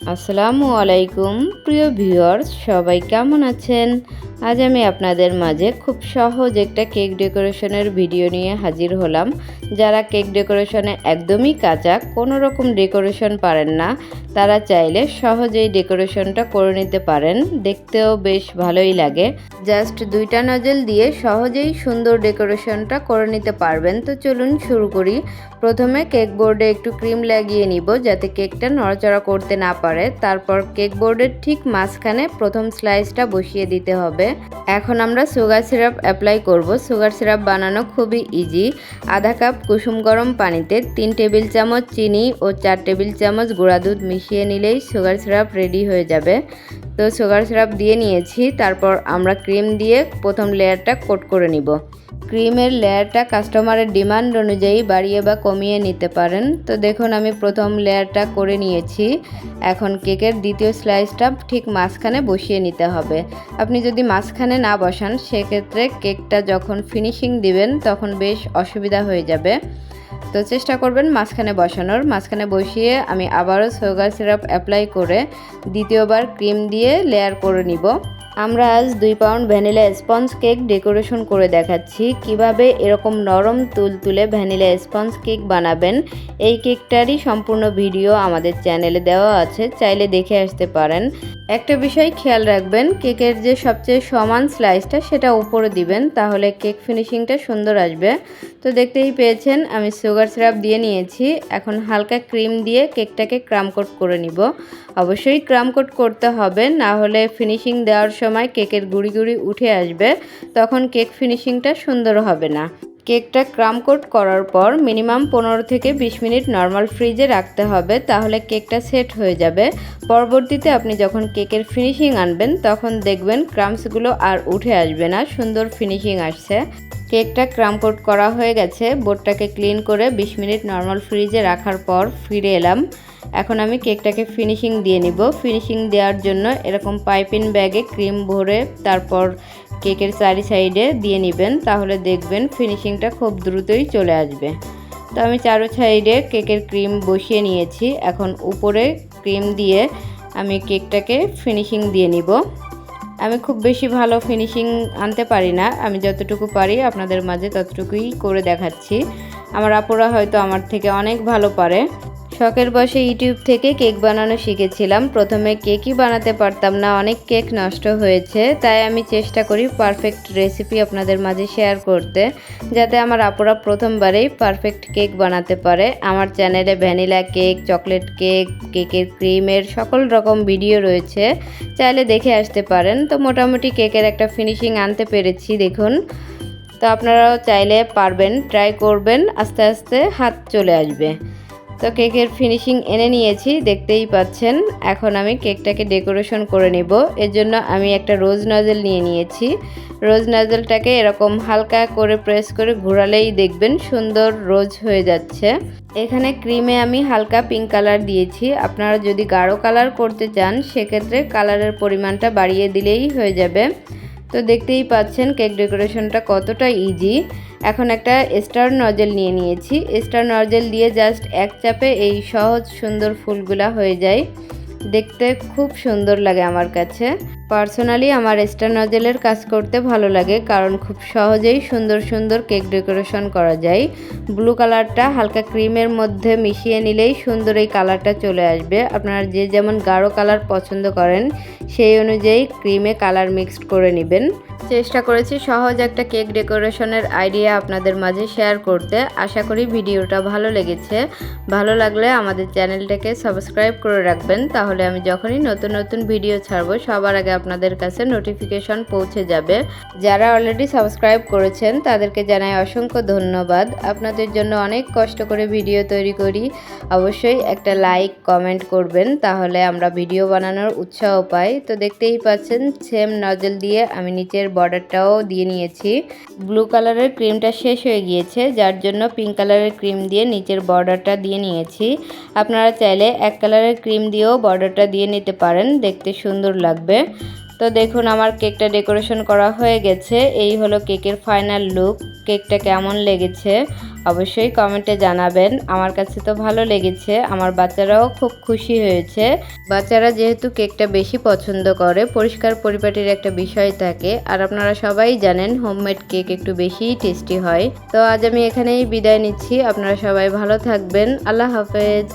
আসসালামু আলাইকুম, প্রিয় ভিউয়ার্স, সবাই কেমন আছেন? আজ আমি আপনাদের মাঝে খুব সহজ একটা কেক ডেকোরেশনের ভিডিও নিয়ে হাজির হলাম। যারা কেক ডেকোরেশনে একদমই কাঁচা কোনো রকম ডেকোরেশন পারেন না, তারা চাইলে সহজেই ডেকোরেশনটা করে নিতে পারেন। দেখতেও বেশ ভালোই লাগে। জাস্ট দুইটা নজল দিয়ে সহজেই সুন্দর ডেকোরেশনটা করে নিতে পারবেন। তো চলুন শুরু করি। প্রথমে কেক বোর্ডে একটু ক্রিম লাগিয়ে নিব, যাতে কেকটা নড়াচড়া করতে না পারে তারপর কেক বোর্ডের ঠিক মাঝখানে প্রথম স্লাইসটা বসিয়ে দিতে হবে। এখন আমরা সুগার সিরাপ অ্যাপ্লাই করব। সুগার সিরাপ বানানো খুবই ইজি আধা কাপ কুসুম গরম পানিতে তিন টেবিল চামচ চিনি ও চার টেবিল চামচ গুঁড়া দুধ মিশিয়ে নিলেই সুগার সিরাপ রেডি হয়ে যাবে। তো সুগার সিরাপ দিয়ে নিয়েছি, তারপর আমরা ক্রিম দিয়ে প্রথম লেয়ারটা কোট করে নিব। ক্রিমের লেয়ারটা কাস্টমারের ডিমান্ড অনুযায়ী বাড়িয়ে বা কমিয়ে নিতে পারেন। তো দেখুন, আমি প্রথম লেয়ারটা করে নিয়েছি। এখন কেকের দ্বিতীয় স্লাইসটা ঠিক মাঝখানে বসিয়ে নিতে হবে। আপনি যদি মাঝখানে না বসান, সেক্ষেত্রে কেকটা যখন ফিনিশিং দিবেন, তখন বেশ অসুবিধা হয়ে যাবে। তো চেষ্টা করবেন মাঝখানে বসানোর। মাঝখানে বসিয়ে আমি আবারও সোগার সিরাপ অ্যাপ্লাই করে দ্বিতীয়বার ক্রিম দিয়ে লেয়ার করে নিব। আমরা আজ দুই pound vanilla sponge cake decoration করে দেখাচ্ছি। কীভাবে এরকম নরম তুলতুলে ভ্যানিলা স্পঞ্জ কেক বানাবেন, এই কেকটারই সম্পূর্ণ ভিডিও আমাদের চ্যানেলে দেওয়া আছে, চাইলে দেখে আসতে পারেন। একটা বিষয় খেয়াল রাখবেন, কেকের যে সবচেয়ে সমান স্লাইসটা সেটা উপরে দিবেন, তাহলে কেক ফিনিশিংটা সুন্দর আসবে। তো দেখতেই পেয়েছেন, আমি সুগার সিরাপ দিয়ে নিয়েছি, এখন হালকা ক্রিম দিয়ে কেকটাকে ক্রাম কোট করে নিব। অবশ্যই ক্রাম কোট করতে হবে, না হলে ফিনিশিং দেওয়ার সময় কেকের গুড়ি গুড়ি উঠে আসবে, তখন কেক ফিনিশিংটা সুন্দর হবে না। কেকটা ক্রাম কোট করার পর মিনিমাম পনেরো থেকে বিশ মিনিট নর্মাল ফ্রিজে রাখতে হবে, তাহলে কেকটা সেট হয়ে যাবে। পরবর্তীতে আপনি যখন কেকের ফিনিশিং আনবেন, তখন দেখবেন ক্রামসগুলো আর উঠে আসবে না, সুন্দর ফিনিশিং আসছে। কেকটা ক্রাম কোট করা হয়ে গেছে, বোর্ডটাকে ক্লিন করে বিশ মিনিট নর্মাল ফ্রিজে রাখার পর ফিরে এলাম। এখন আমি কেকটাকে ফিনিশিং দিয়ে নিব। ফিনিশিং দেওয়ার জন্য এরকম পাইপিং ব্যাগে ক্রিম ভরে তারপর কেকের চারি সাইডে দিয়ে নেবেন। তাহলে দেখবেন ফিনিশিংটা খুব দ্রুতই চলে আসবে। তো আমি চারো সাইডে কেকের ক্রিম বসিয়ে নিয়েছি। এখন উপরে ক্রিম দিয়ে আমি কেকটাকে ফিনিশিং দিয়ে নিব। আমি খুব বেশি ভালো ফিনিশিং আনতে পারি না। আমি যতটুকু পারি আপনাদের মাঝে ততটুকুই করে দেখাচ্ছি। আমার আপুরা হয়তো আমার থেকে অনেক ভালো পারে। শখের বসে ইউটিউব থেকে কেক বানানো শিখেছিলাম। প্রথমে কেকই বানাতে পারতাম না, অনেক কেক নষ্ট হয়েছে, তাই আমি চেষ্টা করি পারফেক্ট রেসিপি আপনাদের মাঝে শেয়ার করতে, যাতে আমার আপুরা প্রথমবারেই পারফেক্ট কেক বানাতে পারে। আমার চ্যানেলে ভ্যানিলা কেক চকলেট কেক কেকের ক্রিমের সকল রকম ভিডিও রয়েছে, চাইলে দেখে আসতে পারেন। তো মোটামুটি কেকের একটা ফিনিশিং আনতে পেরেছি, দেখুন। তো আপনারাও চাইলে পারবেন ট্রাই করবেন, আস্তে আস্তে হাত চলে আসবে। তো কেকের ফিনিশিং এনে নিয়েছি, দেখতেই পাচ্ছেন। এখন আমি কেকটাকে ডেকোরেশন করে নিব। এর জন্য আমি একটা রোজ নজেল নিয়ে নিয়েছি। রোজ নজেলটাকে এরকম হালকা করে প্রেস করে ঘোরালেই দেখবেন সুন্দর রোজ হয়ে যাচ্ছে। এখানে ক্রিমে আমি হালকা পিঙ্ক কালার দিয়েছি। আপনারা যদি গাঢ় কালার করতে চান, সেক্ষেত্রে কালারের পরিমাণটা বাড়িয়ে দিলেই হয়ে যাবে। তো দেখতেই পাচ্ছেন কেক ডেকোরেশনটা কতটা ইজি এখন একটা স্টার নজেল নিয়ে নিয়েছি। স্টার নজেল দিয়ে জাস্ট এক চাপে এই সহজ সুন্দর ফুলগুলা হয়ে যায়। দেখতে খুব সুন্দর লাগে আমার কাছে। পার্সোনালি আমার স্টার নজেলের কাজ করতে ভালো লাগে, কারণ খুব সহজেই সুন্দর সুন্দর কেক ডেকোরেশন করা যায়। ব্লু কালারটা হালকা ক্রিমের মধ্যে মিশিয়ে নিলেই সুন্দর এই কালারটা চলে আসবে। আপনারা যে যেমন গাঢ় কালার পছন্দ করেন, সেই অনুযায়ী ক্রিমে কালার মিক্সড করে নেবেন। চেষ্টা করেছি সহজ একটা কেক ডেকোরেশনের আইডিয়া আপনাদের মাঝে শেয়ার করতে। আশা করি ভিডিওটা ভালো লেগেছে। ভালো লাগলে আমাদের চ্যানেলটাকে সাবস্ক্রাইব করে রাখবেন। তাহলে আমি যখনই নতুন নতুন ভিডিও ছাড়বো, সবার আগে আপনাদের কাছে নোটিফিকেশন পৌঁছে যাবে। যারা অলরেডি সাবস্ক্রাইব করেছেন, তাদেরকে জানাই অসংখ্য ধন্যবাদ। আপনাদের জন্য অনেক কষ্ট করে ভিডিও তৈরি করি। অবশ্যই একটা লাইক কমেন্ট করবেন, তাহলে আমরা ভিডিও বানানোর উৎসাহ পাই। তো দেখতেই পাচ্ছেন সেম নজল দিয়ে আমি নিচের বর্ডারটাও দিয়ে নিয়েছি। ব্লু কালারের ক্রিমটা শেষ হয়ে গিয়েছে, যার জন্য পিঙ্ক কালারের ক্রিম দিয়ে নিচের বর্ডারটা দিয়ে নিয়েছি। আপনারা চাইলে এক কালারের ক্রিম দিয়েও বর্ডারটা দিয়ে নিতে পারেন, দেখতে সুন্দর লাগবে। তো দেখুন, আমার কেকটা ডেকোরেশন করা হয়ে গেছে। এই হলো কেকের ফাইনাল লুক। কেকটা কেমন লেগেছে অবশ্যই কমেন্টে জানাবেন। আমার কাছে তো ভালো লেগেছে। আমার বাচ্চারাও খুব খুশি হয়েছে। বাচ্চারা যেহেতু কেকটা বেশি পছন্দ করে, পরিষ্কার পরিপাটির একটা বিষয় থাকে। আর আপনারা সবাই জানেন, হোমমেড কেক একটু বেশিই টেস্টি হয়। তো আজ আমি এখানেই বিদায় নিচ্ছি। আপনারা সবাই ভালো থাকবেন। আল্লাহ হাফেজ।